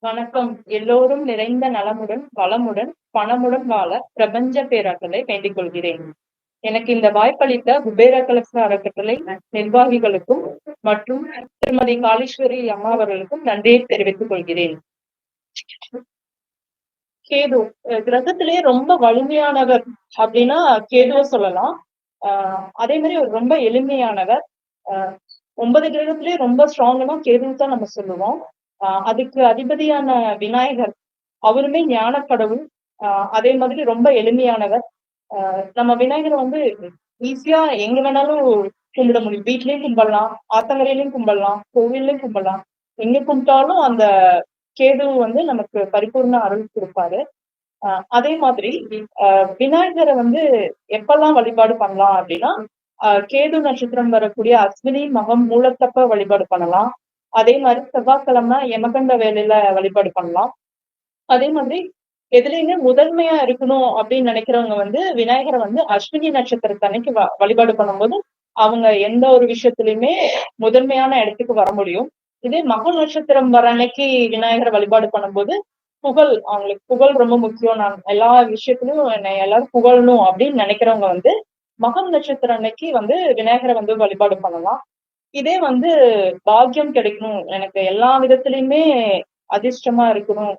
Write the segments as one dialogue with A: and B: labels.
A: வணக்கம். எல்லோரும் நிறைந்த நலமுடன் வளமுடன் பணமுடன் வாழ பிரபஞ்ச பேராற்றலை வேண்டிக் கொள்கிறேன். எனக்கு இந்த வாய்ப்பளித்த குபேர கலச அறக்கட்டளை நிர்வாகிகளுக்கும் மற்றும் திருமதி காளீஸ்வரி அம்மா அவர்களுக்கும் நன்றியை தெரிவித்துக் கொள்கிறேன். கேது கிரகத்திலேயே ரொம்ப வலிமையானவர் அப்படின்னா கேதுவ சொல்லலாம். ஆஹ் அதே மாதிரி ஒரு ரொம்ப எளிமையானவர். ஆஹ் ஒன்பது கிரகத்திலேயே ரொம்ப ஸ்ட்ராங்னா கேதுன்னு தான் நம்ம சொல்லுவோம். அதுக்கு அதிபதியான விநாயகர் அவருமே ஞான கடவுள் ஆஹ் அதே மாதிரி ரொம்ப எளிமையானவர். ஆஹ் நம்ம விநாயகரை வந்து ஈஸியா எங்க வேணாலும் கும்பிட முடியும். வீட்லயும் கும்பிடலாம் ஆத்தங்கரையிலயும் கும்பிடலாம் கோவில்லயும் கும்பிடலாம். எங்க கும்பிட்டாலும் அந்த கேது வந்து நமக்கு பரிபூர்ண அருள் கொடுப்பாரு. ஆஹ் அதே மாதிரி ஆஹ் விநாயகரை வந்து எப்பெல்லாம் வழிபாடு பண்ணலாம் அப்படின்னா ஆஹ் கேது நட்சத்திரம் வரக்கூடிய அஸ்வினி மகம் மூலத்தப்ப வழிபாடு பண்ணலாம். அதே மாதிரி செவ்வாய்க்கிழமை எமகண்ட வேலையில வழிபாடு பண்ணலாம். அதே மாதிரி எதுலையுமே முதன்மையா இருக்கணும் அப்படின்னு நினைக்கிறவங்க வந்து விநாயகரை வந்து அஸ்வினி நட்சத்திரத்தன்னைக்கு வ வழிபாடு பண்ணும்போது அவங்க எந்த ஒரு விஷயத்திலயுமே முதன்மையான இடத்துக்கு வர முடியும். இதே மக நட்சத்திரம் வர அன்னைக்கு விநாயகரை வழிபாடு பண்ணும்போது புகழ் அவங்களுக்கு புகழ் ரொம்ப முக்கியம். நான் எல்லா விஷயத்திலும் என்னை எல்லாரும் புகழணும் அப்படின்னு நினைக்கிறவங்க வந்து மகம் நட்சத்திரம் அன்னைக்கு வந்து விநாயகரை வந்து வழிபாடு பண்ணலாம். இதே வந்து பாக்கியம் கிடைக்கணும். எனக்கு எல்லா விதத்திலயுமே அதிர்ஷ்டமா இருக்கணும்.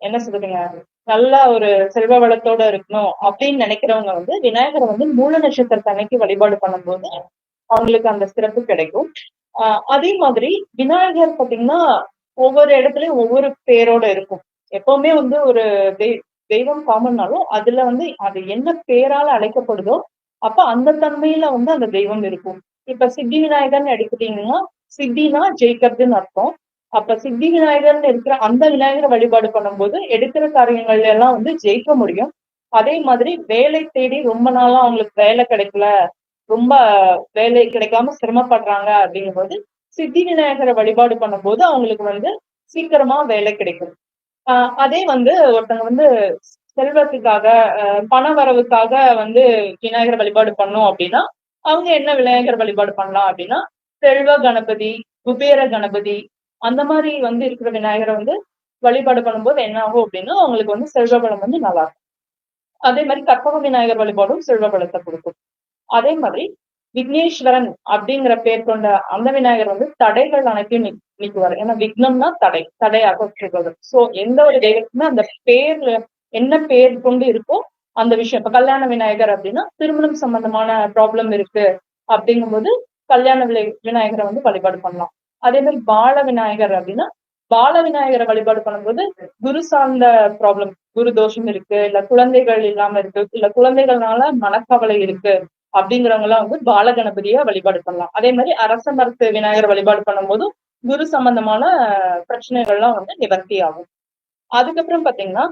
A: என்ன சொல்றதுங்க? நல்ல ஒரு செல்வ வளத்தோட இருக்கணும் அப்படின்னு நினைக்கிறவங்க வந்து விநாயகரை வந்து மூல நட்சத்திரத்தை அன்னைக்கு வழிபாடு பண்ணும்போது அவங்களுக்கு அந்த சிறப்பு கிடைக்கும். ஆஹ் அதே மாதிரி விநாயகர் பாத்தீங்கன்னா ஒவ்வொரு இடத்துலயும் ஒவ்வொரு பேரோட இருக்கும். எப்பவுமே வந்து ஒரு தெய் தெய்வம் காமன்னாலும் அதுல வந்து அது என்ன பேரால அழைக்கப்படுதோ அப்ப அந்த தன்மையில வந்து அந்த தெய்வம் இருக்கும். இப்ப சித்தி விநாயகர்னு எடுத்துட்டீங்கன்னா சித்தினா ஜெயிக்கிறதுன்னு அர்த்தம். அப்ப சித்தி விநாயகர்னு இருக்கிற அந்த விநாயகரை வழிபாடு பண்ணும்போது எடுக்கிற காரியங்கள்ல எல்லாம் வந்து ஜெயிக்க முடியும். அதே மாதிரி வேலை தேடி ரொம்ப நாளா அவங்களுக்கு வேலை கிடைக்கல ரொம்ப வேலை கிடைக்காம சிரமப்படுறாங்க அப்படிங்கும்போது சித்தி விநாயகரை வழிபாடு பண்ணும்போது அவங்களுக்கு வந்து சீக்கிரமா வேலை கிடைக்கும். ஆஹ் அதே வந்து ஒருத்தங்க வந்து செல்வத்துக்காக பண வரவுக்காக வந்து விநாயகர் வழிபாடு பண்ணோம் அப்படின்னா அவங்க என்ன விநாயகர் வழிபாடு பண்ணலாம் அப்படின்னா செல்வ கணபதி குபேர கணபதி அந்த மாதிரி வந்து இருக்கிற விநாயகரை வந்து வழிபாடு பண்ணும்போது என்ன ஆகும் அப்படின்னா அவங்களுக்கு வந்து செல்வ பலம் வந்து நல்லா இருக்கும். அதே மாதிரி கற்பக விநாயகர் வழிபாடும் செல்வ பலத்தை கொடுக்கும். அதே மாதிரி விக்னேஸ்வரன் அப்படிங்கிற பேர் கொண்ட அந்த விநாயகர் வந்து தடைகள் அனைத்தையும் நீக்குவார். ஏன்னா விக்னம்னா தடை தடை அகற்றுவது சோ எந்த ஒரு தெய்வத்துக்குமே அந்த பேர்ல என்ன பேர் கொண்டு இருக்கோ அந்த விஷயம். இப்ப கல்யாண விநாயகர் அப்படின்னா திருமணம் சம்பந்தமான ப்ராப்ளம் இருக்கு அப்படிங்கும்போது கல்யாண விலை விநாயகரை வந்து வழிபாடு பண்ணலாம். அதே மாதிரி பால விநாயகர் அப்படின்னா பால விநாயகரை வழிபாடு பண்ணும்போது குரு சார்ந்த ப்ராப்ளம் குரு தோஷம் இருக்கு இல்ல குழந்தைகள் இல்லாம இருக்கு இல்ல குழந்தைகள்னால மனக்கவலை இருக்கு அப்படிங்கிறவங்க எல்லாம் வந்து பால கணபதிய வழிபாடு பண்ணலாம். அதே மாதிரி அரச மரத்து விநாயகர் வழிபாடு பண்ணும்போதும் குரு சம்பந்தமான பிரச்சனைகள்லாம் வந்து நிவர்த்தி ஆகும். அதுக்கப்புறம் பாத்தீங்கன்னா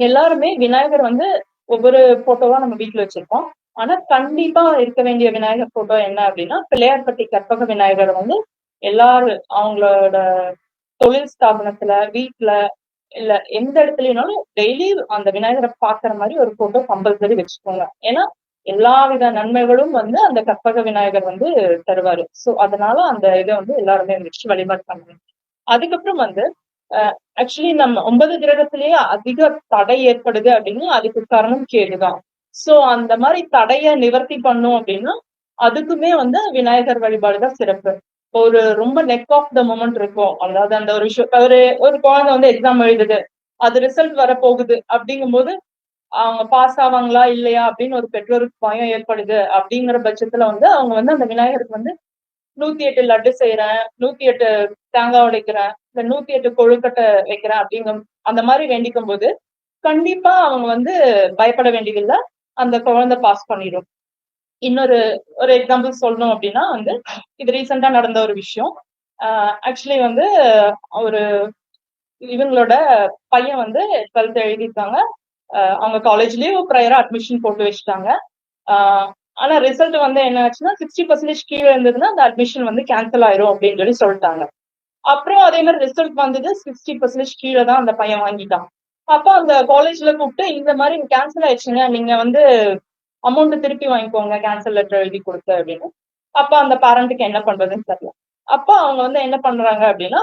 A: எல்லாருமே விநாயகர் வந்து ஒவ்வொரு போட்டோவா நம்ம வீட்டுல வச்சிருக்கோம் ஆனா கண்டிப்பா இருக்க வேண்டிய விநாயகர் போட்டோ என்ன அப்படின்னா பிள்ளையார்பட்டி கற்பக விநாயகரை வந்து எல்லாரும் அவங்களோட தொழில் ஸ்தாபனத்துல வீட்டுல இல்ல எந்த இடத்துலனாலும் டெய்லி அந்த விநாயகரை பாக்குற மாதிரி ஒரு போட்டோ கம்பல்சரி வச்சுக்கோங்க. ஏன்னா எல்லா வித நன்மைகளும் வந்து அந்த கற்பக விநாயகர் வந்து தருவாரு. சோ அதனால அந்த இதை வந்து எல்லாருமே வச்சு வழிபாடு பண்ணுவாங்க அதுக்கப்புறம் வந்து ஆக்சுவலி நம்ம ஒன்பது கிரகத்திலேயே அதிக தடை ஏற்படுது அப்படின்னு அதுக்கு காரணம் கேதுதான். சோ அந்த மாதிரி தடைய நிவர்த்தி பண்ணும் அப்படின்னா அதுக்குமே வந்து விநாயகர் வழிபாடுதான் சிறப்பு. ஒரு ரொம்ப நெக் ஆஃப் த மூமெண்ட் இருக்கும். அதாவது அந்த ஒரு விஷயம் ஒரு ஒரு குழந்தை வந்து எக்ஸாம் எழுதுது அது ரிசல்ட் வர போகுது அப்படிங்கும் போது அவங்க பாஸ் ஆவாங்களா இல்லையா அப்படின்னு ஒரு பெற்றோருக்கு பயம் ஏற்படுது அப்படிங்கிற பட்சத்துல வந்து அவங்க வந்து அந்த விநாயகருக்கு வந்து நூத்தி எட்டு லட்டு செய்யறேன் நூத்தி எட்டு தேங்காய் உடைக்கிறேன் இல்ல நூத்தி எட்டு கொழுக்கட்டை வைக்கிறேன் அப்படிங்க அந்த மாதிரி வேண்டிக்கும் போது கண்டிப்பா அவங்க வந்து பயப்பட வேண்டியதில்லை. அந்த குழந்தை பாஸ் பண்ணிடும். இன்னொரு ஒரு எக்ஸாம்பிள் சொல்லணும் அப்படின்னா வந்து இது ரீசெண்டா நடந்த ஒரு விஷயம். ஆக்சுவலி வந்து ஒரு இவங்களோட பையன் வந்து டுவெல்த் எழுதியிருக்காங்க. அவங்க காலேஜ்லயும் ப்ரையரா அட்மிஷன் போட்டு வச்சுட்டாங்க. ஆனா ரிசல்ட் வந்து என்ன ஆச்சுன்னா சிக்ஸ்டி பர்சன்டேஜ் கீழே இருந்ததுன்னா அந்த அட்மிஷன் வந்து கேன்சல் ஆயிரும் அப்படின்னு சொல்லி சொல்லிட்டாங்க. அப்புறம் அதே மாதிரி ரிசல்ட் வந்தது சிக்ஸ்டி பர்சன்டேஜ் கீழே தான் அந்த பையன் வாங்கிட்டான். அப்போ அந்த காலேஜ்ல கூப்பிட்டு இந்த மாதிரி கேன்சல் ஆயிடுச்சுங்க நீங்க வந்து அமௌண்ட் திருப்பி வாங்கிக்கோங்க கேன்சல் லெட்டர் எழுதி கொடுத்து அப்படின்னு. அப்ப அந்த பேரண்ட்டுக்கு என்ன பண்றதுன்னு தெரியல. அப்ப அவங்க வந்து என்ன பண்றாங்க அப்படின்னா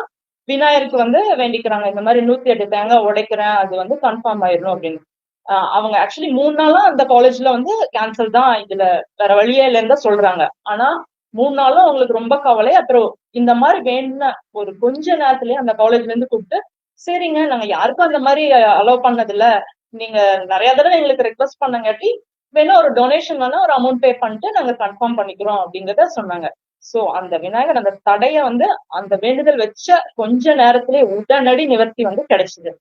A: விநாயகருக்கு வந்து வேண்டிக்கிறாங்க இந்த மாதிரி நூத்தி எட்டு தேங்காய் உடைக்கிறேன் அது வந்து கன்ஃபார்ம் ஆயிடும் அப்படின்னு. ஆஹ் அவங்க ஆக்சுவலி மூணு நாளா அந்த காலேஜ்ல வந்து கேன்சல் தான் இதுல வேற வழியே இல்லைன்னு சொல்றாங்க. ஆனா மூணு நாளும் அவங்களுக்கு ரொம்ப கவலை. அப்புறம் இந்த மாதிரி வேணும்னா ஒரு கொஞ்ச நேரத்துலயே அந்த காலேஜ்ல இருந்து கூப்பிட்டு சரிங்க நாங்க யாருக்கும் அந்த மாதிரி அலோவ் பண்ணது இல்ல நீங்க நிறைய தடவை எங்களுக்கு ரெக்வஸ்ட் பண்ணங்காட்டி வேணா ஒரு டொனேஷன் வேணா ஒரு அமௌண்ட் பே பண்ணிட்டு நாங்க கன்ஃபார்ம் பண்ணிக்கிறோம் அப்படிங்கறத சொன்னாங்க. சோ அந்த விநாயகர் அந்த தடைய வந்து அந்த வேண்டுதல் வச்ச கொஞ்ச நேரத்திலே உடனடி நிவர்த்தி வந்து கிடைச்சது.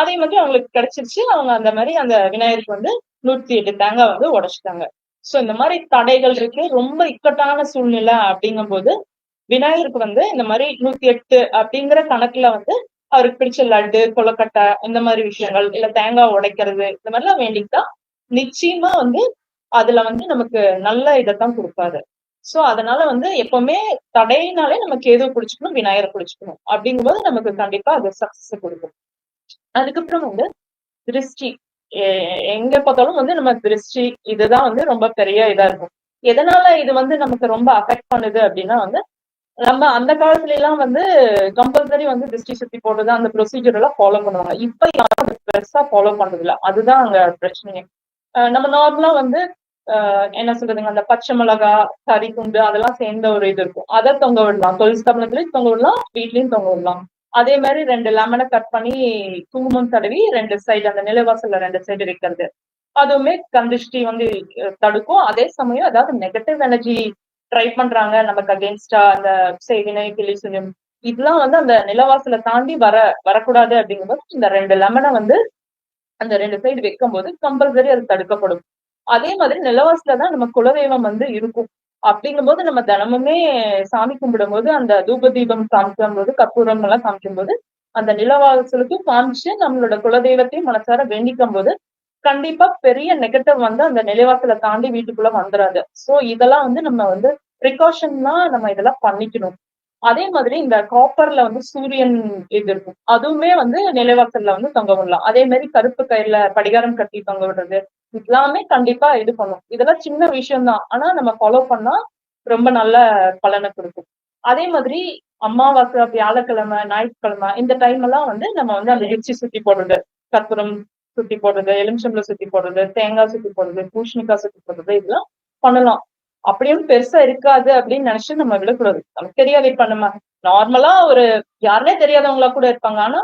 A: அதே மாதிரி அவங்களுக்கு கிடைச்சிருச்சு. அவங்க அந்த மாதிரி அந்த விநாயகருக்கு வந்து நூத்தி எட்டு தேங்காய் வந்து உடைச்சிட்டாங்க. சோ இந்த மாதிரி தடைகள் இருக்கு. ரொம்ப இக்கட்டான சூழ்நிலை அப்படிங்கும் போது விநாயகருக்கு வந்து இந்த மாதிரி நூத்தி எட்டு அப்படிங்கிற கணக்குல வந்து அவருக்கு பிடிச்ச லட்டு கொலக்கட்டை இந்த மாதிரி விஷயங்கள் இல்ல தேங்காய் உடைக்கிறது இந்த மாதிரிலாம் வேண்டிக்கிட்டா நிச்சயமா வந்து அதுல வந்து நமக்கு நல்ல இதைத்தான் கொடுப்பாரு. சோ அதனால வந்து எப்பவுமே தடையினாலே நமக்கு எதுவும் பிடிச்சிக்கணும் விநாயகரை பிடிச்சிக்கணும் அப்படிங்கும்போது நமக்கு கண்டிப்பா அது சக்சஸ் கொடுக்கும். அதுக்கப்புறம் வந்து திருஷ்டி. எங்க பார்த்தாலும் வந்து நம்ம திருஷ்டி இதுதான் வந்து ரொம்ப பெரிய இதா இருக்கும். எதனால இது வந்து நமக்கு ரொம்ப அஃபெக்ட் பண்ணுது அப்படின்னா வந்து நம்ம அந்த காலத்துல எல்லாம் வந்து கம்பல்சரி வந்து திருஷ்டி சுத்தி போடுறது அந்த ப்ரொசீஜர் எல்லாம் ஃபாலோ பண்ணுவாங்க. இப்ப யாரும் பெருசா ஃபாலோ பண்றது இல்ல அதுதான் அங்க பிரச்சனையே. நம்ம நார்மலா வந்து என்ன சொல்றதுங்க? அந்த பச்சை மிளகா கறி குண்டு அதெல்லாம் சேர்ந்த ஒரு இது இருக்கும். அதை தொங்க விடலாம். தொழில் ஸ்தாபனத்துலயும் தொங்க விடலாம். வீட்லயும் தொங்க விடலாம். அதே மாதிரி ரெண்டு லெமனை கட் பண்ணி குங்குமம் தடவி ரெண்டு சைடு அந்த நிலவாசல்ல ரெண்டு சைடு வைக்கிறது அதுவுமே கந்திஷ்டி வந்து தடுக்கும். அதே சமயம் அதாவது நெகட்டிவ் எனர்ஜி ட்ரை பண்றாங்க. நமக்கு அகேன்ஸ்டா அந்த செய்வினை கிளி இதெல்லாம் வந்து அந்த நிலவாசல தாண்டி வர வரக்கூடாது அப்படிங்கும்போது இந்த ரெண்டு லெமனை வந்து அந்த ரெண்டு சைடு வைக்கும் போது கம்பல்சரி அது தடுக்கப்படும். அதே மாதிரி நிலவாசல தான் நம்ம குலதெய்வம் வந்து இருக்கும். அப்படிங்கும்போது நம்ம தினமுமே சாமி கும்பிடும் போது அந்த தூப தீபம் காமிக்கும் போது கற்பூரம் எல்லாம் காமிக்கும் போது அந்த நிலவாசலுக்கும் காமிச்சு நம்மளோட குலதெய்வத்தையும் மனசார வேண்டிக்கும் போது கண்டிப்பா பெரிய நெகட்டிவ் வந்து அந்த நிலைவாசலை தாண்டி வீட்டுக்குள்ள வந்துடாது சோ இதெல்லாம் வந்து நம்ம வந்து ப்ரிகாஷன் தான் நம்ம இதெல்லாம் பண்ணிக்கணும். அதே மாதிரி இந்த காப்பர்ல வந்து சூரியன் இது இருக்கும். அதுவுமே வந்து நிலைவாசல்ல வந்து தொங்க விடலாம். அதே மாதிரி கருப்பு கயிறுல படிகாரம் கட்டி தொங்க விடுறது இதெல்லாமே கண்டிப்பா இது பண்ணும். இதெல்லாம் சின்ன விஷயம் தான் ஆனா நம்ம ஃபாலோ பண்ணா ரொம்ப நல்ல பலனை கொடுக்கும். அதே மாதிரி அமாவாசை வியாழக்கிழமை ஞாயிற்றுக்கிழமை இந்த டைம் எல்லாம் வந்து நம்ம வந்து அந்த எச்சி சுத்தி போடுறது. கற்பூரம் சுத்தி போடுறது எலுமிச்சம்பளம் சுத்தி போடுறது தேங்காய் சுத்தி போடுறது பூஷணிக்காய் சுத்தி போடுறது இதெல்லாம் பண்ணலாம். அப்படியும் பெருசா இருக்காது அப்படின்னு நினைச்சு நம்ம விடக்கூடாது. நமக்கு தெரியாது. இப்ப நம்ம நார்மலா ஒரு யாருனே தெரியாதவங்களா கூட இருப்பாங்க. ஆனா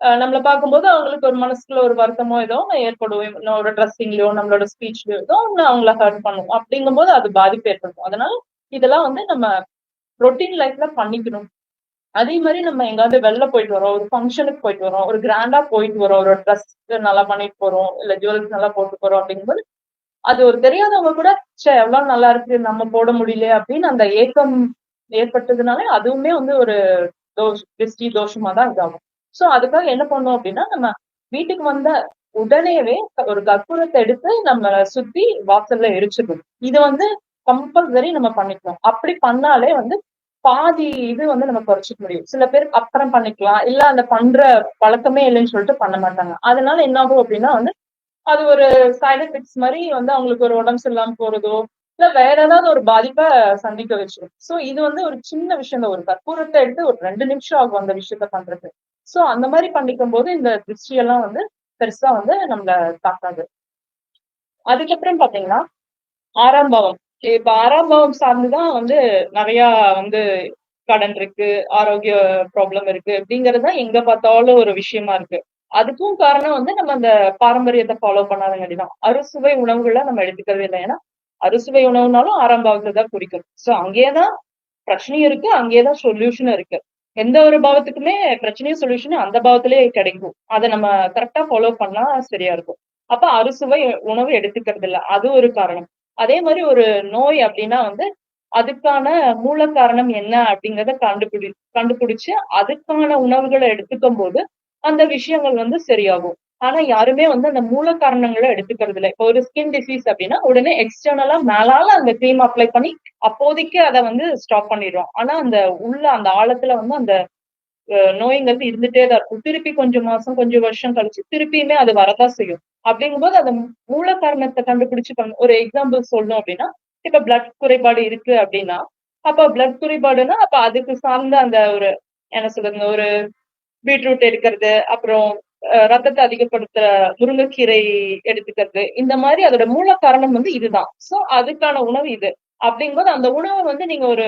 A: நம்மள பார்க்கும்போது அவங்களுக்கு ஒரு மனசுக்குள்ள ஒரு வருத்தமோ ஏதோ ஏற்படும். ஒரு ட்ரெஸ்ஸிங்லயோ நம்மளோட ஸ்பீச்லயோ ஏதோ ஒன்று அவங்கள ஹர்ட் பண்ணும். அப்படிங்கும் போது அது பாதிப்பு ஏற்படும் அதனால இதெல்லாம் வந்து நம்ம ரொட்டீன் லைஃப்ல பண்ணிக்கணும். அதே மாதிரி நம்ம எங்காவது வெளில போயிட்டு வரோம். ஒரு ஃபங்க்ஷனுக்கு போயிட்டு வரோம். ஒரு கிராண்டா போயிட்டு வரோம். ஒரு ட்ரெஸ் நல்லா பண்ணிட்டு போறோம். இல்ல ஜுவல்ஸ் நல்லா போட்டு போறோம் அப்படிங்கும்போது அது ஒரு தெரியாதவங்க கூட சே எவ்வளவு நல்லா இருக்கு நம்ம போட முடியல அப்படின்னு அந்த ஏக்கம் ஏற்பட்டதுனால அதுவுமே வந்து ஒரு தோஷ் திருஷ்டி தோஷமா தான் இதாகும் சோ அதுக்காக என்ன பண்ணோம் அப்படின்னா நம்ம வீட்டுக்கு வந்த உடனேவே ஒரு கற்பூரத்தை எடுத்து நம்ம சுத்தி வாசல்ல எரிச்சிடணும் இது வந்து கம்பல்சரி நம்ம பண்ணிக்கணும். அப்படி பண்ணாலே வந்து பாதி இது வந்து நம்ம குறைச்சிக்க முடியும். சில பேர் அப்புறம் பண்ணிக்கலாம். இல்ல அந்த பண்ற பழக்கமே இல்லைன்னு சொல்லிட்டு பண்ண மாட்டாங்க. அதனால என்ன ஆகும் அப்படின்னா வந்து அது ஒரு சைட் எஃபெக்ட்ஸ் மாதிரி வந்து அவங்களுக்கு ஒரு உடம்பு சரியில்லாம போறதோ இல்ல வேற ஏதாவது ஒரு பாதிப்பை சந்திக்க வச்சிடும் சோ இது வந்து ஒரு சின்ன விஷயம் தான் ஒரு கற்பூரத்தை எடுத்து ஒரு ரெண்டு நிமிஷம் ஆகும் அந்த விஷயத்த பண்றது. சோ அந்த மாதிரி பண்ணிக்கும் போது இந்த திருஷ்டி எல்லாம் வந்து பெருசா வந்து நம்மள தாக்காது. அதுக்கப்புறம் பாத்தீங்கன்னா ஆறாம் பாவம். இப்ப ஆறாம் பாவம் சார்ந்துதான் வந்து நிறைய வந்து கடன் இருக்கு ஆரோக்கிய ப்ராப்ளம் இருக்கு அப்படிங்கறது எங்க பார்த்தாலும் ஒரு விஷயமா இருக்கு. அதுக்கும் காரணம் வந்து நம்ம அந்த பாரம்பரியத்தை ஃபாலோ பண்ணாதங்காட்டி தான் அறுசுவை உணவுகளை நம்ம எடுத்துக்கிறது இல்லை. ஏன்னா அறுசுவை உணவுனாலும் ஆறாம் பாவத்தை தான் குறிக்கும் சோ அங்கேயேதான் பிரச்சனையும் இருக்கு அங்கேயேதான் சொல்யூஷனும் இருக்கு. எந்த ஒரு பாவத்துக்குமே பிரச்சனையும் சொல்யூஷனும் அந்த பாவத்திலேயே கிடைக்கும். அதை நம்ம கரெக்டா ஃபாலோ பண்ணா சரியா இருக்கும். அப்ப அறுசுவை உணவு எடுத்துக்கிறது இல்லை. அது ஒரு காரணம். அதே மாதிரி ஒரு நோய் அப்படின்னா வந்து அதுக்கான மூல காரணம் என்ன அப்படிங்கறத கண்டுபிடி கண்டுபிடிச்சு அதுக்கான உணவுகளை எடுத்துக்கும் போது அந்த விஷயங்கள் வந்து சரியாகும். ஆனா யாருமே வந்து அந்த மூல காரணங்களை எடுத்துக்கிறது இல்லை இப்போ ஒரு ஸ்கின் டிசீஸ் அப்படின்னா உடனே எக்ஸ்டர்னலா மேலால அந்த கிரீம் அப்ளை பண்ணி அப்போதைக்கு அதை வந்து ஸ்டாப் பண்ணிடுறோம். ஆனா அந்த உள்ள அந்த ஆழத்துல வந்து அந்த நோய்ங்கிறது இருந்துட்டே தான் இருக்கும். திருப்பி கொஞ்சம் மாசம் கொஞ்சம் வருஷம் கழிச்சு திருப்பியுமே அது வரதான் செய்யும். அப்படிங்கும்போது அந்த மூல காரணத்தை கண்டுபிடிச்சு ஒரு எக்ஸாம்பிள் சொல்லணும் அப்படின்னா இப்ப பிளட் குறைபாடு இருக்கு அப்படின்னா அப்ப பிளட் குறைபாடுனா அப்ப அதுக்கு சார்ந்த அந்த ஒரு என்ன சொல்றது ஒரு பீட்ரூட் எடுக்கிறது அப்புறம் அஹ், ரத்தத்தை அதிகப்படுத்துற முருங்கைக்கீரை எடுத்துக்கிறது. இந்த மாதிரி அதோட மூல காரணம் வந்து இதுதான். சோ அதுக்கான உணவு இது. அப்படிங்கும்போது அந்த உணவை வந்து நீங்க ஒரு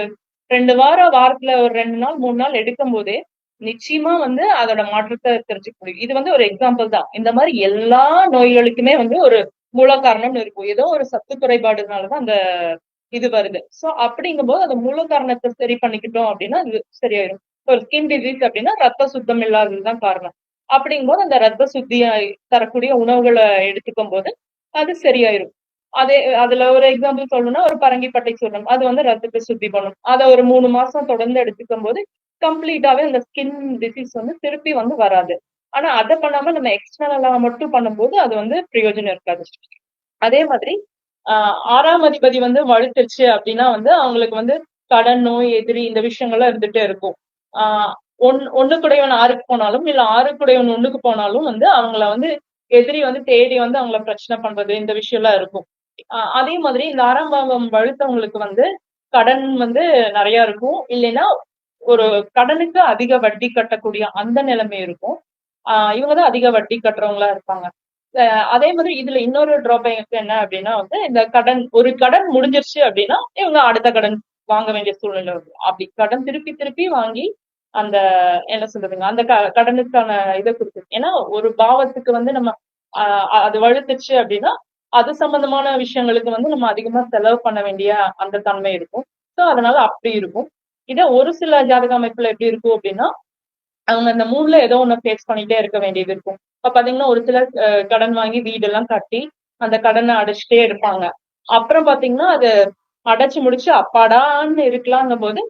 A: ரெண்டு வாரம் வாரத்துல ஒரு ரெண்டு நாள் மூணு நாள் எடுக்கும் போதே நிச்சயமா வந்து அதோட மாற்றத்தை தெரிஞ்சுக்க முடியும். இது வந்து ஒரு எக்ஸாம்பிள் தான். இந்த மாதிரி எல்லா நோய்களுக்குமே வந்து ஒரு மூல காரணம்னு இருக்கும். ஏதோ ஒரு சத்து குறைபாடுனாலதான் அந்த இது வருது. சோ அப்படிங்கும்போது அந்த மூல காரணத்தை சரி பண்ணிக்கிட்டோம் அப்படின்னா அது சரியாயிரும். ஒரு ஸ்கின் டிசீஸ் அப்படின்னா ரத்த சுத்தம் இல்லாததுதான் காரணம். அப்படிங்கும்போது அந்த ரத்த சுத்தியை தரக்கூடிய உணவுகளை எடுத்துக்கும் போது அது சரியாயிரும். அதே அதுல ஒரு எக்ஸாம்பிள் சொல்லணும்னா ஒரு பரங்கிப்பட்டை சொல்லணும் அது வந்து ரத்தத்தை சுத்தி பண்ணும். அதை ஒரு மூணு மாசம் தொடர்ந்து எடுத்துக்கும் போது கம்ப்ளீட்டாவே அந்த ஸ்கின் டிசீஸ் வந்து திருப்பி வந்து வராது. ஆனா அதை பண்ணாம நம்ம எக்ஸ்டர்னலா மட்டும் பண்ணும்போது அது வந்து பிரயோஜனம் இருக்காது. அதே மாதிரி ஆஹ் ஆறாம் அதிபதி வந்து வலுத்துருச்சு அப்படின்னா வந்து அவங்களுக்கு வந்து கடன் நோய் எதிரி இந்த விஷயங்கள்லாம் இருந்துட்டே இருக்கும். ஆஹ் ஒன் ஒண்ணுக்குடையவன் ஆறுக்கு போனாலும் இல்ல ஆறுக்குடையவன் ஒண்ணுக்கு போனாலும் வந்து அவங்கள வந்து எதிரி வந்து தேடி வந்து அவங்கள பிரச்சனை பண்றது இந்த விஷயம் எல்லாம் இருக்கும் அதே மாதிரி இந்த ஆறாம் பாவம் வழுத்தவங்களுக்கு வந்து கடன் வந்து நிறைய இருக்கும். இல்லைன்னா ஒரு கடனுக்கு அதிக வட்டி கட்டக்கூடிய அந்த நிலைமை இருக்கும். ஆஹ் இவங்க தான் அதிக வட்டி கட்டுறவங்களா இருப்பாங்க. அதே மாதிரி இதுல இன்னொரு டிராபேக் என்ன அப்படின்னா வந்து இந்த கடன் ஒரு கடன் முடிஞ்சிருச்சு அப்படின்னா இவங்க அடுத்த கடன் வாங்க வேண்டிய சூழ்நிலை வரும். அப்படி கடன் திருப்பி திருப்பி வாங்கி அந்த என்ன சொல்றதுங்க அந்த க கடனுக்கான இதை கொடுக்குது. ஏன்னா ஒரு பாவத்துக்கு வந்து நம்ம அது வழுத்துச்சு அப்படின்னா அது சம்பந்தமான விஷயங்களுக்கு வந்து நம்ம அதிகமா செலவு பண்ண வேண்டிய அந்த தன்மை இருக்கும். ஸோ அதனால அப்படி இருக்கும். இதே ஒரு சில ஜாதக அமைப்புல எப்படி இருக்கும் அப்படின்னா அவங்க அந்த மூணுல ஏதோ ஒண்ணு ஃபேஸ் பண்ணிட்டே இருக்க வேண்டியது இருக்கும். இப்ப பாத்தீங்கன்னா ஒரு சிலர் கடன் வாங்கி வீடெல்லாம் கட்டி அந்த கடனை அடைச்சிட்டே இருப்பாங்க. அப்புறம் பாத்தீங்கன்னா அது அடைச்சு முடிச்சு அப்பாடான்னு இருக்கலாங்கும் போது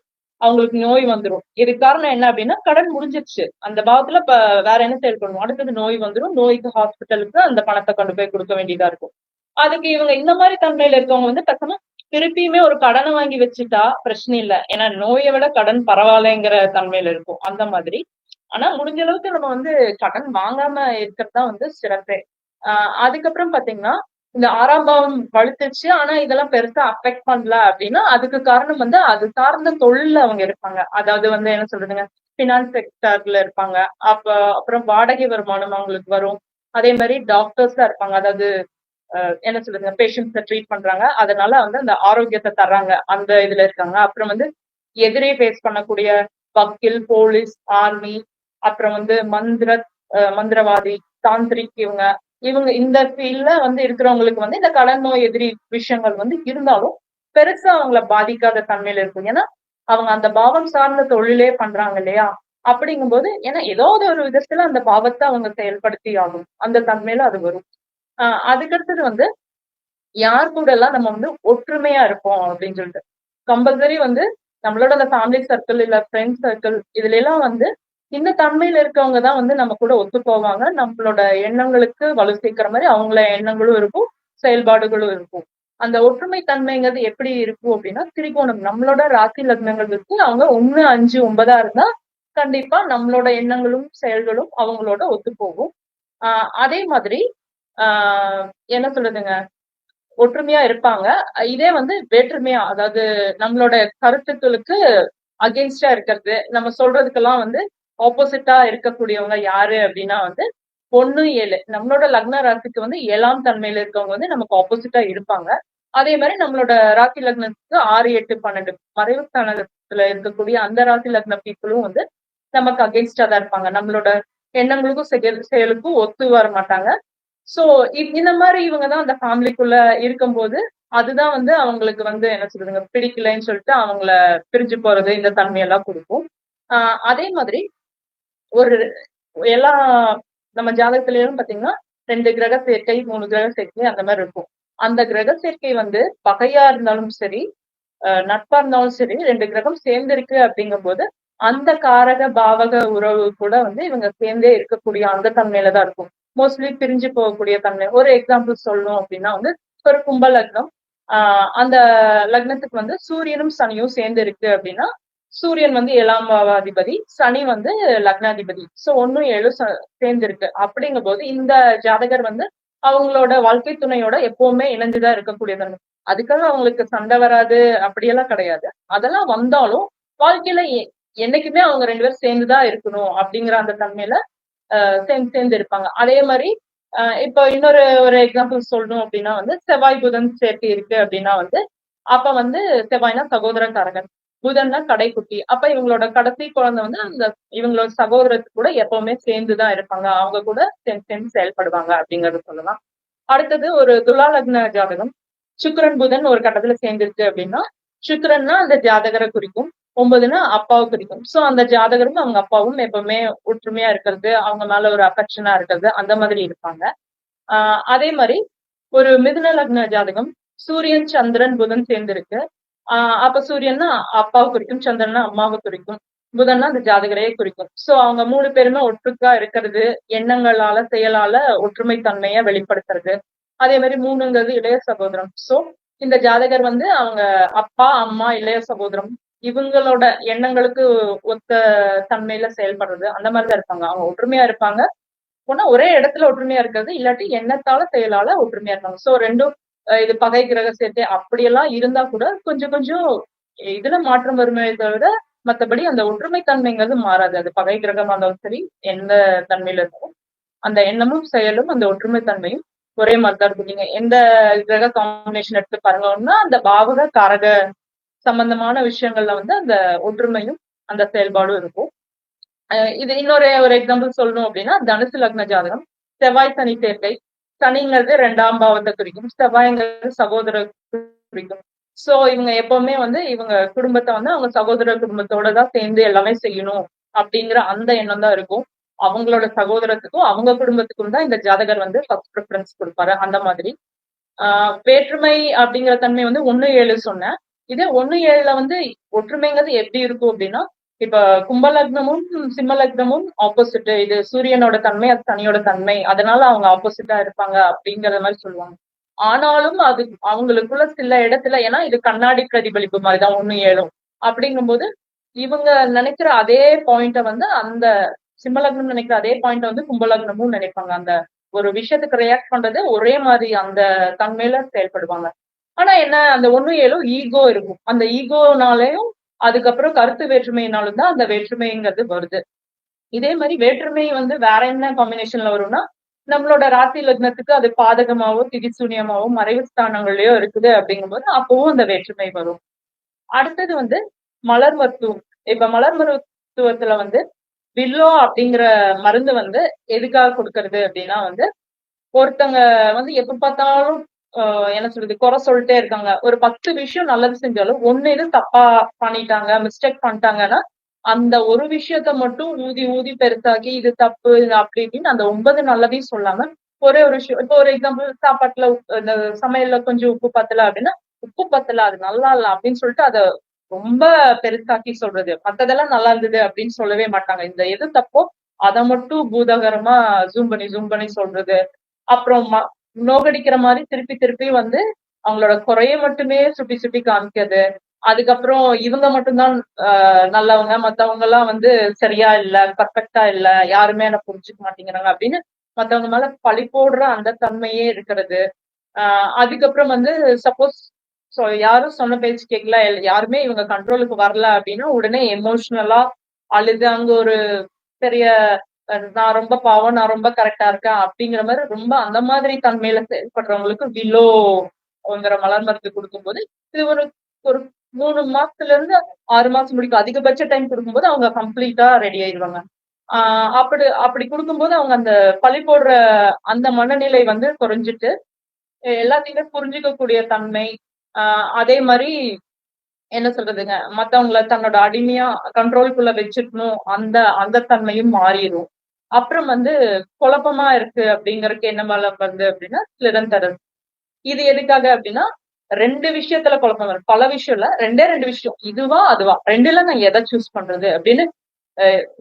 A: அவங்களுக்கு நோய் வந்துடும் இதுக்கு காரணம் என்ன அப்படின்னா கடன் முடிஞ்சிருச்சு. அந்த பாவத்துல இப்ப வேற என்ன செயல்படணும் அடுத்தது நோய் வந்துடும் நோய்க்கு ஹாஸ்பிட்டலுக்கு அந்த பணத்தை கொண்டு போய் கொடுக்க வேண்டியதா இருக்கும். அதுக்கு இவங்க இந்த மாதிரி தன்மையில இருக்கவங்க வந்து பசங்க திருப்பியுமே ஒரு கடனை வாங்கி வச்சுட்டா பிரச்சனை இல்லை. ஏன்னா நோயை விட கடன் பரவாயில்லைங்கிற தன்மையில இருக்கும். அந்த மாதிரி. ஆனா முடிஞ்ச அளவுக்கு நம்ம வந்து கடன் வாங்காம இருக்கிறது தான் வந்து சிறப்பே. ஆஹ் அதுக்கப்புறம் பாத்தீங்கன்னா இந்த ஆறாம் பாவம் வலுத்துச்சு. ஆனா இதெல்லாம் பெருசா அஃபெக்ட் பண்ணல அப்படின்னா அதுக்கு காரணம் வந்து அது சார்ந்த தொழில்ல அவங்க இருப்பாங்க. அதாவது வந்து என்ன சொல்றதுங்க? பினான்ஸ் செக்டர்ல இருப்பாங்க. அப்ப அப்புறம் வாடகை வருமானம் அவங்களுக்கு வரும். அதே மாதிரி டாக்டர்ஸா இருப்பாங்க. அதாவது என்ன சொல்றதுங்க? பேஷண்ட்ஸை ட்ரீட் பண்றாங்க. அதனால வந்து அந்த ஆரோக்கியத்தை தர்றாங்க. அந்த இதுல இருக்காங்க. அப்புறம் வந்து எதிரே ஃபேஸ் பண்ணக்கூடிய வக்கீல் போலீஸ் ஆர்மி அப்புறம் வந்து மந்திர மந்திரவாதி தாந்திரிக் இவங்க இவங்க இந்த ஃபீல்ட்ல வந்து இருக்கிறவங்களுக்கு வந்து இந்த கடன் நோய் எதிரி விஷயங்கள் வந்து இருந்தாலும் பெருசா அவங்கள பாதிக்காத தன்மையில இருக்கும். ஏன்னா அவங்க அந்த பாவம் சார்ந்த தொழிலே பண்றாங்க இல்லையா? அப்படிங்கும்போது ஏன்னா ஏதாவது ஒரு விதத்துல அந்த பாவத்தை அவங்க செயல்படுத்தி ஆகும் அந்த தன்மையில அது வரும். ஆஹ் அதுக்கடுத்தது வந்து யார் கூட எல்லாம் நம்ம வந்து ஒற்றுமையா இருப்போம் அப்படின்னு சொல்லிட்டு. கம்பல்சரி வந்து நம்மளோட அந்த ஃபேமிலி சர்க்கிள் இல்ல ஃப்ரெண்ட்ஸ் சர்க்கிள் இதுல எல்லாம் வந்து இந்த தன்மையில இருக்கவங்க தான் வந்து நம்ம கூட ஒத்து போவாங்க. நம்மளோட எண்ணங்களுக்கு வலு சேர்க்கிற மாதிரி அவங்கள எண்ணங்களும் இருக்கும் செயல்பாடுகளும் இருக்கும். அந்த ஒற்றுமை தன்மைங்கிறது எப்படி இருக்கும் அப்படின்னா திரிகோணம். நம்மளோட ராசி லக்னங்கள் இருக்கு. அவங்க ஒண்ணு அஞ்சு ஒன்பதா இருந்தா கண்டிப்பா நம்மளோட எண்ணங்களும் செயல்களும் அவங்களோட ஒத்து போகும். ஆஹ் அதே மாதிரி ஆஹ் என்ன சொல்றதுங்க? ஒற்றுமையா இருப்பாங்க. இதே வந்து வேற்றுமையா அதாவது நம்மளோட கருத்துக்களுக்கு அகெயின்ஸ்டா இருக்கிறது. நம்ம சொல்றதுக்கெல்லாம் வந்து ஆப்போசிட்டா இருக்கக்கூடியவங்க யாரு அப்படின்னா வந்து ஒண்ணு ஏழு. நம்மளோட லக்ன ராசிக்கு வந்து ஏழாம் தன்மையில இருக்கவங்க வந்து நமக்கு ஆப்போசிட்டா இருப்பாங்க. அதே மாதிரி நம்மளோட ராசி லக்னத்துக்கு ஆறு எட்டு பன்னெண்டு மறைவு ஸ்தானத்துல இருக்கக்கூடிய அந்த ராசி லக்ன பீப்புளும் வந்து நமக்கு அகெயின்ஸ்டா தான் இருப்பாங்க. நம்மளோட எண்ணங்களுக்கும் செயல் செயலுக்கும் ஒத்து வர மாட்டாங்க. சோ இந்த மாதிரி இவங்க தான் அந்த ஃபேமிலிக்குள்ள இருக்கும்போது அதுதான் வந்து அவங்களுக்கு வந்து என்ன சொல்றதுங்க பிடிக்கலைன்னு சொல்லிட்டு அவங்கள பிரிஞ்சு போறது இந்த தன்மையெல்லாம் கொடுக்கும். ஆஹ் அதே மாதிரி ஒரு எல்லா நம்ம ஜாதகத்திலயும் பாத்தீங்கன்னா ரெண்டு கிரக சேர்க்கை மூணு கிரக சேர்க்கை அந்த மாதிரி இருக்கும். அந்த கிரக சேர்க்கை வந்து பகையா இருந்தாலும் சரி நட்பா இருந்தாலும் சரி ரெண்டு கிரகம் சேர்ந்திருக்கு அப்படிங்கும்போது அந்த காரக பாவக உறவு கூட வந்து இவங்க சேர்ந்தே இருக்கக்கூடிய அந்த தன்மையில தான் இருக்கும். மோஸ்ட்லி பிரிஞ்சு போகக்கூடிய தன்மை. ஒரு எக்ஸாம்பிள் சொல்லணும் அப்படின்னா வந்து ஒரு கும்ப லக்னம். ஆஹ் அந்த லக்னத்துக்கு வந்து சூரியனும் சனியும் சேர்ந்து இருக்கு அப்படின்னா சூரியன் வந்து ஏழாம் பாவாதிபதி சனி வந்து லக்னாதிபதி. சோ ஒன்னும் ஏழு சேர்ந்து இருக்கு அப்படிங்கும் போது இந்த ஜாதகர் வந்து அவங்களோட வாழ்க்கை துணையோட எப்பவுமே இணைஞ்சுதான் இருக்கக்கூடிய அதுக்காக அவங்களுக்கு சண்டை வராது அப்படியெல்லாம் கிடையாது. அதெல்லாம் வந்தாலும் வாழ்க்கையில என்னைக்குமே அவங்க ரெண்டு பேரும் சேர்ந்துதான் இருக்கணும் அப்படிங்கிற அந்த தன்மையில சேர்ந்து சேர்ந்து இருப்பாங்க. அதே மாதிரி ஆஹ் இப்போ இன்னொரு ஒரு எக்ஸாம்பிள் சொல்லணும் அப்படின்னா வந்து செவ்வாய் புதன் சேர்க்கை இருக்கு அப்படின்னா வந்து அப்ப வந்து செவ்வாய்னா சகோதரக்காரகன் புதன்னா கடைக்குட்டி. அப்ப இவங்களோட கடைசி குழந்தை வந்து அந்த இவங்களோட சகோதரத்து கூட எப்பவுமே சேர்ந்துதான் இருப்பாங்க. அவங்க கூட சேர்ந்து செயல்படுவாங்க அப்படிங்கறத சொல்லலாம். அடுத்தது ஒரு துலாலக்ன ஜாதகம். சுக்கரன் புதன் ஒரு கட்டத்துல சேர்ந்துருக்கு அப்படின்னா சுக்கரன்னா அந்த ஜாதகரை குறிக்கும் ஒன்பதுன்னா அப்பாவை குறிக்கும். சோ அந்த ஜாதகரும் அவங்க அப்பாவும் எப்பவுமே ஒற்றுமையா இருக்கிறது அவங்க மேல ஒரு அஃபெக்ஷனா இருக்கிறது அந்த மாதிரி இருப்பாங்க. ஆஹ் அதே மாதிரி ஒரு மிதுன லக்ன ஜாதகம். சூரியன் சந்திரன் புதன் சேர்ந்திருக்கு. ஆஹ் அப்ப சூரியன்னா அப்பாவை குறிக்கும் சந்திரன்னா அம்மாவை குறிக்கும் புதன்னா அந்த ஜாதகரையே குறிக்கும். சோ அவங்க மூணு பேருமே ஒற்றுக்கா இருக்கிறது எண்ணங்களால செயலால ஒற்றுமை தன்மைய வெளிப்படுத்துறது. அதே மாதிரி மூணுங்கிறது இளைய சகோதரம். சோ இந்த ஜாதகர் வந்து அவங்க அப்பா அம்மா இளைய சகோதரம் இவங்களோட எண்ணங்களுக்கு ஒத்த தன்மையில செயல்படுறது அந்த மாதிரிதான் இருப்பாங்க. அவங்க ஒற்றுமையா இருப்பாங்க. போனா ஒரே இடத்துல ஒற்றுமையா இருக்கிறது இல்லாட்டி எண்ணத்தால செயலால ஒற்றுமையா இருப்பாங்க. சோ ரெண்டும் இது பகை கிரக சேர்க்கை அப்படியெல்லாம் இருந்தா கூட கொஞ்சம் கொஞ்சம் இதுல மாற்றம் வருமே தவிர மத்தபடி அந்த ஒற்றுமை தன்மைங்கிறது மாறாது. அது பகை கிரகமா இருந்தாலும் சரி எந்த தன்மையில இருக்கும் அந்த எண்ணமும் செயலும் அந்த ஒற்றுமை தன்மையும் ஒரே மாதிரிதான் இருக்கும். நீங்க எந்த கிரக காம்பினேஷன் எடுத்து பாருங்கன்னா அந்த பாவக காரக சம்பந்தமான விஷயங்கள்ல வந்து அந்த ஒற்றுமையும் அந்த செயல்பாடும் இருக்கும். இது இன்னொரு ஒரு எக்ஸாம்பிள் சொல்லணும் அப்படின்னா தனுசு லக்ன ஜாதகம் செவ்வாய் சனி சேர்க்கை சனிங்கிறது ரெண்டாம் பாவத்தை குறிக்கும் செவ்வாய்ங்கிறது சகோதர குறிக்கும். சோ இவங்க எப்பவுமே வந்து இவங்க குடும்பத்தை வந்து அவங்க சகோதர குடும்பத்தோட தான் சேர்ந்து எல்லாமே செய்யணும் அப்படிங்கிற அந்த எண்ணம் தான் இருக்கும். அவங்களோட சகோதரத்துக்கும் அவங்க குடும்பத்துக்கும் தான் இந்த ஜாதகர் வந்து ஃபர்ஸ்ட் ப்ரிஃபரன்ஸ் கொடுப்பாரு அந்த மாதிரி. ஆஹ் வேற்றுமை அப்படிங்கிற தன்மை வந்து ஒன்னு ஏழு சொன்னேன். இதே ஒண்ணு ஏழுல வந்து ஒற்றுமைங்கிறது எப்படி இருக்கும் அப்படின்னா இப்ப கும்பலக்னமும் சிம்மலக்னமும் ஆப்போசிட் இது சூரியனோட தன்மை அது சனியோட தன்மை. அதனால அவங்க ஆப்போசிட்டா இருப்பாங்க அப்படிங்கிற மாதிரி சொல்லுவாங்க. ஆனாலும் அது அவங்களுக்குள்ள சில இடத்துல ஏன்னா இது கண்ணாடி பிரதிபலிப்பு மாதிரிதான் ஒண்ணு ஏழும். அப்படிங்கும்போது இவங்க நினைக்கிற அதே பாயிண்ட வந்து அந்த சிம்மலக்னம் நினைக்கிற அதே பாயிண்ட வந்து கும்பலக்னமும் நினைப்பாங்க. அந்த ஒரு விஷயத்துக்கு ரியாக்ட் பண்றது ஒரே மாதிரி அந்த தன்மையில செயல்படுவாங்க. ஆனா என்ன அந்த ஒண்ணு ஏழும் ஈகோ இருக்கும். அந்த ஈகோனாலையும் அதுக்கப்புறம் கருத்து வேற்றுமையினாலும் தான் அந்த வேற்றுமைங்கிறது வருது. இதே மாதிரி வேற்றுமை வந்து வேற என்ன காம்பினேஷன்ல வரும்னா நம்மளோட ராசி லக்னத்துக்கு அது பாதகமாவோ திரிசூனியமாவோ மறைவு ஸ்தானங்கள்லயோ இருக்குது அப்படிங்கும்போது அப்பவும் அந்த வேற்றுமை வரும். அடுத்தது வந்து மலர் மருத்துவம். இப்ப மலர் மருத்துவத்துல வந்து வில்லோ அப்படிங்கிற மருந்து வந்து எதுக்காக கொடுக்கறது அப்படின்னா வந்து ஒருத்தங்க வந்து எப்ப பார்த்தாலும் என்ன சொல்றது குறை சொல்லிட்டே இருக்காங்க. ஒரு பத்து விஷயம் நல்லது செஞ்சாலும் ஒண்ணு இது தப்பா பண்ணிட்டாங்க மிஸ்டேக் பண்ணிட்டாங்கன்னா அந்த ஒரு விஷயத்த மட்டும் ஊதி ஊதி பெருசாக்கி இது தப்பு அப்படின்னு அப்படி இப்படின்னு அந்த ஒன்பது நல்லதையும் சொல்லாம ஒரே ஒரு விஷயம் இப்போ ஒரு எக்ஸாம்பிள் சாப்பாட்டுல உப்பு- இந்த சமையல்ல கொஞ்சம் உப்பு பத்தல அப்படின்னா உப்பு பத்தல அது நல்லா இல்ல அப்படின்னு சொல்லிட்டு அதை ரொம்ப பெருசாக்கி சொல்றது. மத்ததெல்லாம் நல்லா இருந்தது அப்படின்னு சொல்லவே மாட்டாங்க. இந்த எது தப்போ அதை மட்டும் பூதகரமா ஜூம் பண்ணி ஜூம் பண்ணி சொல்றது. அப்புறம் ம- நோகடிக்கிற மாதிரி திருப்பி திருப்பி வந்து அவங்களோட குறைய மட்டுமே சுட்டி சுட்டி காமிக்கிறது. அதுக்கப்புறம் இவங்க மட்டும்தான் நல்லவங்க. மத்தவங்க எல்லாம் வந்து சரியா இல்ல பர்ஃபெக்டா இல்ல யாருமே என்ன புரிஞ்சுக்க மாட்டேங்கிறாங்க அப்படின்னு மத்தவங்க மேல பழி போடுற அந்த தன்மையே இருக்கிறது. ஆஹ் அதுக்கப்புறம் வந்து சப்போஸ் யாரும் சொன்ன பேச்சு கேட்கல யாருமே இவங்க கண்ட்ரோலுக்கு வரல அப்படின்னா உடனே எமோஷனலா அழுது அங்க ஒரு பெரிய நான் ரொம்ப பாவம் நான் ரொம்ப கரெக்டா இருக்கேன் அப்படிங்கிற மாதிரி ரொம்ப அந்த மாதிரி தன்மையில செயல்படுறவங்களுக்கு விலோங்கிற மலர் மருந்து கொடுக்கும்போது இது ஒரு ஒரு மூணு மாசத்துல இருந்து ஆறு மாசம் முடிக்கும். அதிகபட்ச டைம் கொடுக்கும்போது அவங்க கம்ப்ளீட்டா ரெடி ஆயிடுவாங்க. ஆஹ் அப்படி அப்படி கொடுக்கும்போது அவங்க அந்த பழி போடுற அந்த மனநிலை வந்து குறைஞ்சிட்டு எல்லாத்தையுமே புரிஞ்சுக்கக்கூடிய தன்மை ஆஹ் அதே மாதிரி என்ன சொல்றதுங்க மத்தவங்கள தன்னோட அடிமையா கண்ட்ரோல்குள்ள வச்சிருக்கணும் அந்த அந்த தன்மையும் மாறிடும். அப்புறம் வந்து குழப்பமா இருக்கு அப்படிங்கறதுக்கு என்ன மலம் வருது அப்படின்னா நிரந்தரம். இது எதுக்காக அப்படின்னா ரெண்டு விஷயத்துல குழப்பம் வரும். பல விஷயம்ல ரெண்டே ரெண்டு விஷயம். இதுவா அதுவா. ரெண்டுல நான் எதை சூஸ் பண்றது அப்படின்னு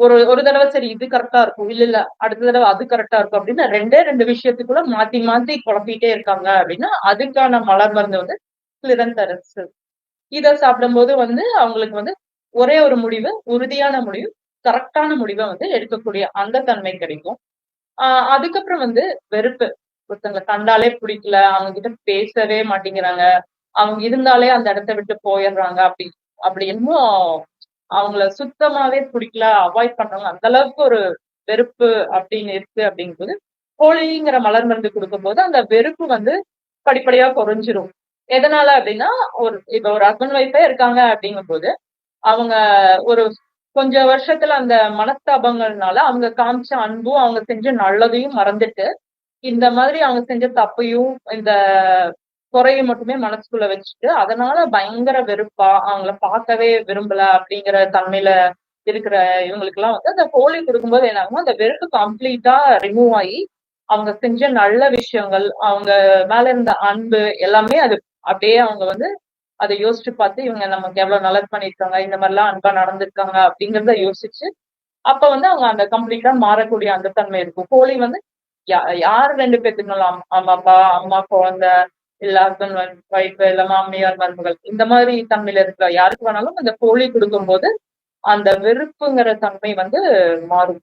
A: ஒரு ஒரு தடவை சரி இது கரெக்டா இருக்கும். இல்ல இல்ல அடுத்த தடவை அது கரெக்டா இருக்கும் அப்படின்னு ரெண்டே ரெண்டு விஷயத்துக்குள்ள மாத்தி மாத்தி குழப்பிட்டே இருக்காங்க அப்படின்னா அதுக்கான மலர் மருந்து வந்து கிளிரந்தரசு இதை சாப்பிடும்போது வந்து அவங்களுக்கு வந்து ஒரே ஒரு முடிவு உறுதியான முடிவு கரெக்டான முடிவை வந்து எடுக்கக்கூடிய அந்த தன்மை கிடைக்கும். ஆஹ் அதுக்கப்புறம் வந்து வெறுப்பு. ஒருத்தங்களை கண்டாலே பிடிக்கல அவங்க கிட்ட பேசவே மாட்டேங்கிறாங்க. அவங்க இருந்தாலே அந்த இடத்த விட்டு போயிடுறாங்க அப்படி அப்படி என்னமோ அவங்கள சுத்தமாவே பிடிக்கல அவாய்ட் பண்றாங்க அந்த அளவுக்கு ஒரு வெறுப்பு அப்படின்னு இருக்கு அப்படிங்கும்போது கோழிங்கிற மலர் மருந்து கொடுக்கும்போது அந்த வெறுப்பு வந்து படிப்படியா குறைஞ்சிரும். எதனால அப்படின்னா ஒரு இப்ப ஒரு ஹஸ்பண்ட் ஒய்ஃபே இருக்காங்க அப்படிங்கும் போது அவங்க ஒரு கொஞ்ச வருஷத்துல அந்த மனஸ்தாபங்கள்னால அவங்க காமிச்ச அன்பும் அவங்க செஞ்ச நல்லதையும் மறந்துட்டு இந்த மாதிரி அவங்க செஞ்ச தப்பையும் இந்த குறையும் மட்டுமே மனசுக்குள்ள வச்சுட்டு அதனால பயங்கர வெறுப்பா அவங்கள பார்க்கவே விரும்பல அப்படிங்கிற தன்மையில இருக்கிற இவங்களுக்கு எல்லாம் வந்து அந்த ஹோலி கொடுக்கும்போது என்ன ஆகும் அந்த வெறுப்பு கம்ப்ளீட்டா ரிமூவ் ஆகி அவங்க செஞ்ச நல்ல விஷயங்கள் அவங்க மேல இருந்த அன்பு எல்லாமே அது அப்படியே அவங்க வந்து அதை யோசிச்சு பார்த்து இவங்க நமக்கு எவ்வளவு நல்லது பண்ணிருக்காங்க இந்த மாதிரிலாம் அன்பா நடந்திருக்காங்க அப்படிங்கறத யோசிச்சு அப்ப வந்து அவங்க அந்த கம்ப்ளீட்டா மாறக்கூடிய அந்த தன்மை இருக்கும். கோழி வந்து யார் ரெண்டு பேத்துக்குனாலும் அம்மா அப்பா அம்மா குழந்தை இல்ல ஹஸ்பண்ட் ஒய்ஃப் இல்ல மாமியார் மருமகள் இந்த மாதிரி தன்மையில இருக்கிற யாருக்கு வேணாலும் அந்த ஹோலி கொடுக்கும்போது அந்த வெறுப்புங்கிற தன்மை வந்து மாறும்.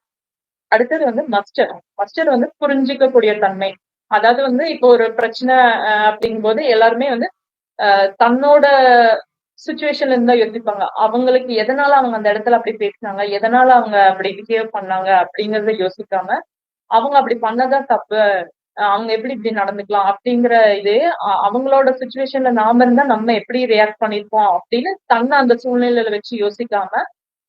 A: அடுத்தது வந்து மஸ்டர் மஸ்டர் வந்து புரிஞ்சிக்கக்கூடிய தன்மை. அதாவது வந்து இப்போ ஒரு பிரச்சனை அப்படிங்கும் போது எல்லாருமே வந்து தன்னோட சுச்சுவேஷன்ல இருந்தா யோசிப்பாங்க. அவங்களுக்கு எதனால அவங்க அந்த இடத்துல அப்படி பேசினாங்க? எதனால அவங்க அப்படி பிஹேவ் பண்ணாங்க? அப்படிங்கறத யோசிக்காம அவங்க அப்படி பண்ணதான் தப்பு. அவங்க எப்படி இப்படி நடந்துக்கலாம்? அப்படிங்கிற இது அவங்களோட சுச்சுவேஷன்ல நாம இருந்தா நம்ம எப்படி ரியாக்ட் பண்ணிருப்போம் அப்படின்னு தன்னை அந்த சூழ்நிலையில வச்சு யோசிக்காம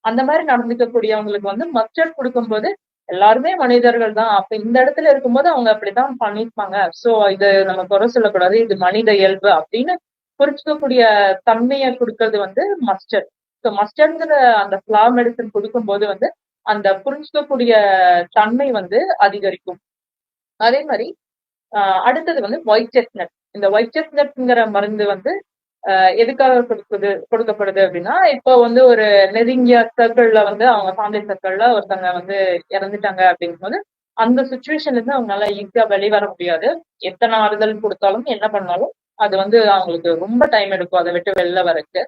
A: அந்த மாதிரி நடந்துக்கக்கூடியவங்களுக்கு வந்து மஸ்டர்ட் கொடுக்கும்போது எல்லாருமே மனிதர்கள் தான். அப்ப இந்த இடத்துல இருக்கும்போது அவங்க அப்படிதான் பண்ணிருப்பாங்க சோ இது நம்ம குறை சொல்லக்கூடாது. இது மனித இயல்பு அப்படின்னு புரிஞ்சுக்கக்கூடிய தன்மையை கொடுக்கறது வந்து மஸ்டர்ட் ஸோ மஸ்டர்ங்கிற அந்த ஃபிளார் மெடிசன் கொடுக்கும்போது வந்து அந்த புரிஞ்சுக்கக்கூடிய தன்மை வந்து அதிகரிக்கும். அதே மாதிரி அடுத்தது வந்து ஒயிட் செஸ்னட் இந்த ஒயிட் செஸ்னட்ங்கிற மருந்து வந்து எதுக்காக கொடுக்குது கொடுக்கப்படுது அப்படின்னா இப்போ வந்து ஒரு நெருங்கிய சர்க்கிள்ல வந்து அவங்க ஃபேமிலி சர்க்கிள்ல ஒருத்தவங்க வந்து இறந்துட்டாங்க அப்படிங்கும்போது அந்த சுச்சுவேஷன்ல இருந்து அவங்களால ஈஸியா வெளிவர முடியாது. எத்தனை ஆறுதல் கொடுத்தாலும் என்ன பண்ணாலும் அது வந்து அவங்களுக்கு ரொம்ப டைம் எடுக்கும். அதை விட்டு வெளில வரக்கு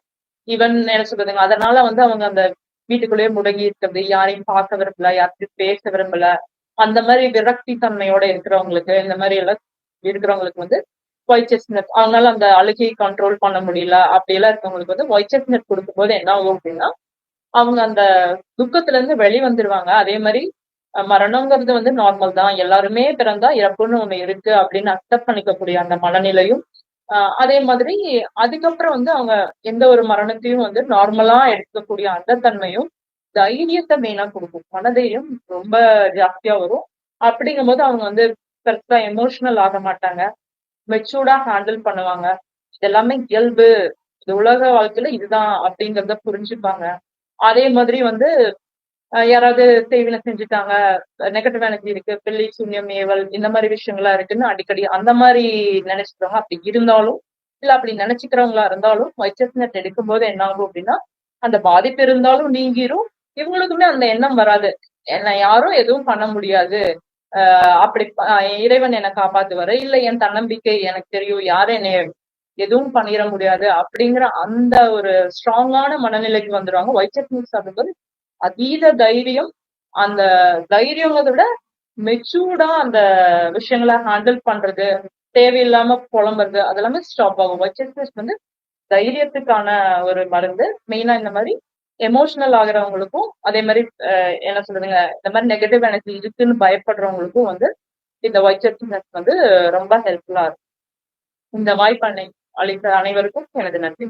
A: ஈவன் என்ன சொல்றதுங்க அதனால வந்து அவங்க அந்த வீட்டுக்குள்ளேயே முடங்கி இருக்கிறது யாரையும் பார்க்க விரும்பல யார்கிட்டயும் பேச விரும்பல. அந்த மாதிரி விரக்தி தன்மையோட இருக்கிறவங்களுக்கு இந்த மாதிரி எல்லாம் இருக்கிறவங்களுக்கு வந்து ஒயிட் அவங்களால அந்த அழுகையை கண்ட்ரோல் பண்ண முடியல. அப்படியெல்லாம் இருக்கவங்களுக்கு வந்து ஒயிட் செஸ்னட் கொடுக்கும் போது என்ன ஆகும் அப்படின்னா அவங்க அந்த துக்கத்துல இருந்து வெளி வந்துருவாங்க அதே மாதிரி மரணங்கிறது வந்து நார்மல் தான். எல்லாருமே பிறந்தா இறப்புன்னு ஒண்ணு இருக்கு அப்படின்னு அக்செப்ட் பண்ணிக்கக்கூடிய அந்த மனநிலையும் அதே மாதிரி அதுக்கப்புறம் வந்து அவங்க எந்த ஒரு மரணத்தையும் வந்து நார்மலா எடுக்கக்கூடிய அந்த தன்மையும் தைரியத்தை மெயினா கொடுக்கும். மனதைரியம் ரொம்ப ஜாஸ்தியா வரும். அப்படிங்கும் போது அவங்க வந்து பெருசா எமோஷனல் ஆக மாட்டாங்க. மெச்சூர்டா ஹேண்டில் பண்ணுவாங்க. எல்லாமே இயல்பு. இது உலக வாழ்க்கையில இதுதான் அப்படிங்கிறத புரிஞ்சுப்பாங்க. அதே மாதிரி வந்து யாராவது செய்வினை செஞ்சுட்டாங்க நெகட்டிவ் எனர்ஜி இருக்கு பிள்ளை சூன்யம் ஏவல் இந்த மாதிரி விஷயங்கள்லாம் இருக்குன்னு அடிக்கடி அந்த மாதிரி நினைச்சுக்கிறவங்க அப்படி இருந்தாலும் இல்ல அப்படி நினைச்சுக்கிறவங்களா இருந்தாலும் வைச்சஸ்னட் எடுக்கும் போது என்ன ஆகும் அப்படின்னா அந்த பாதிப்பு இருந்தாலும் நீங்கிரும். இவங்களுக்குமே அந்த எண்ணம் வராது. என்ன யாரும் எதுவும் பண்ண முடியாது. ஆஹ் அப்படி இறைவன் என்னை காப்பாத்துவாரு. இல்ல என் தன்னம்பிக்கை எனக்கு தெரியும். யாரும் என்னை எதுவும் பண்ணிட முடியாது. அப்படிங்கிற அந்த ஒரு ஸ்ட்ராங்கான மனநிலைக்கு வந்துருவாங்க. வைச்சஸ் சட்னி சாப்பிடும்போது அதீத தைரியம் அந்த தைரியங்கிறத விட மெச்சூர்டா அந்த விஷயங்களை ஹேண்டில் பண்றது தேவையில்லாம புலம்புறது அதெல்லாமே ஸ்டாப் ஆகும். ஒயிட் வந்து தைரியத்துக்கான ஒரு மருந்து. மெயினா இந்த மாதிரி எமோஷனல் ஆகுறவங்களுக்கும் அதே மாதிரி என்ன சொல்றதுங்க இந்த மாதிரி நெகட்டிவ் எனர்ஜி இருக்குன்னு பயப்படுறவங்களுக்கும் வந்து இந்த ஒயிட் வந்து ரொம்ப ஹெல்ப்ஃபுல்லா இருக்கும். இந்த வாய்ப்பு அளித்த அனைவருக்கும் எனது நன்றி.